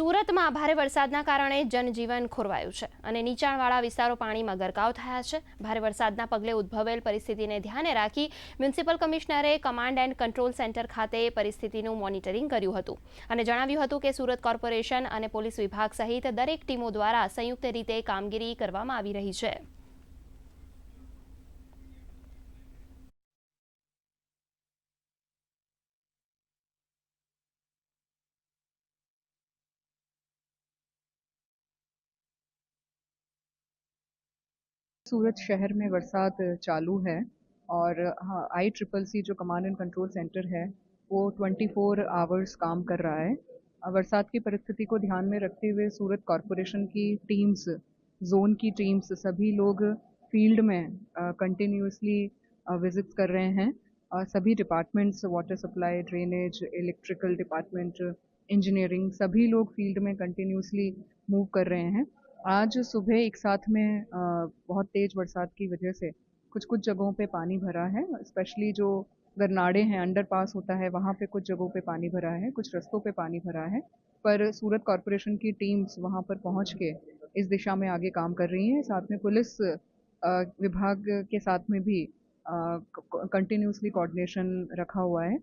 સુરતમાં ભારે વરસાદના કારણે જનજીવન ખોરવાયું છે અને નીચાણવાળા વિસ્તારો પાણીમાં ગરકાવ થયા છે. ભારે વરસાદના પગલે ઉદ્ભવેલ પરિસ્થિતિને ધ્યાને રાખી મ્યુનિસિપલ કમિશનરે કમાન્ડ એન્ડ કંટ્રોલ સેન્ટર ખાતે પરિસ્થિતિનું મોનિટરિંગ કર્યું હતું અને જણાવ્યું હતું કે સુરત કોર્પોરેશન અને પોલીસ વિભાગ સહિત દરેક ટીમો દ્વારા સંયુક્ત રીતે કામગીરી કરવામાં આવી રહી છે. सूरत शहर में बरसात चालू है और आई ट्रिपल सी जो कमांड एंड कंट्रोल सेंटर है, वो 24 फोर आवर्स काम कर रहा है। बरसात की परिस्थिति को ध्यान में रखते हुए सूरत कॉरपोरेशन की टीम्स जोन की टीम्स सभी लोग फ़ील्ड में कंटिन्यूसली विज़िट कर रहे हैं। और सभी departments water supply drainage electrical department engineering सभी लोग फ़ील्ड में कंटिन्यूसली मूव कर रहे हैं। आज सुबह एक साथ में बहुत तेज बरसात की वजह से कुछ कुछ जगहों पे पानी भरा है, स्पेशली जो गरनाड़े हैं अंडर पास होता है, वहाँ पे कुछ जगहों पे पानी भरा है, कुछ रस्तों पे पानी भरा है, पर सूरत कॉरपोरेशन की टीम्स वहाँ पर पहुँच के इस दिशा में आगे काम कर रही हैं। साथ में पुलिस विभाग के साथ में भी कंटिन्यूसली कोऑर्डिनेशन रखा हुआ है।